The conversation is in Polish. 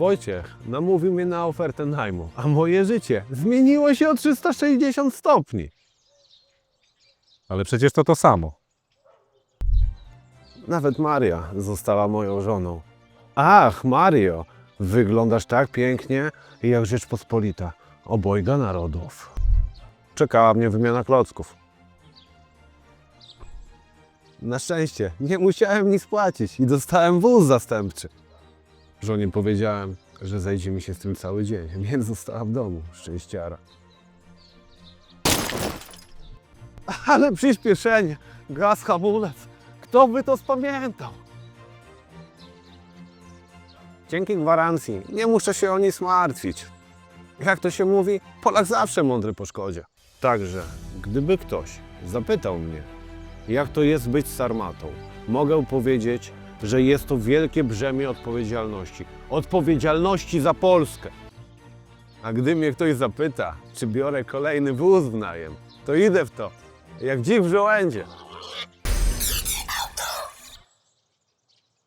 Wojciech namówił mnie na ofertę najmu, a moje życie zmieniło się o 360 stopni. Ale przecież to to samo. Nawet Maria została moją żoną. Ach, Mario, wyglądasz tak pięknie jak Rzeczpospolita, obojga narodów. Czekała mnie wymiana klocków. Na szczęście nie musiałem nic płacić i dostałem wóz zastępczy. Żonie powiedziałem, że zajdzie mi się z tym cały dzień, więc została w domu, szczęściara. Ale przyspieszenie, gaz, hamulec. Kto by to spamiętał? Dzięki gwarancji nie muszę się o nic martwić. Jak to się mówi, Polak zawsze mądry po szkodzie. Także, gdyby ktoś zapytał mnie, jak to jest być sarmatą, mogę powiedzieć, że jest to wielkie brzemię odpowiedzialności. Odpowiedzialności za Polskę. A gdy mnie ktoś zapyta, czy biorę kolejny wóz w najem, to idę w to, jak dziw w żołędzie.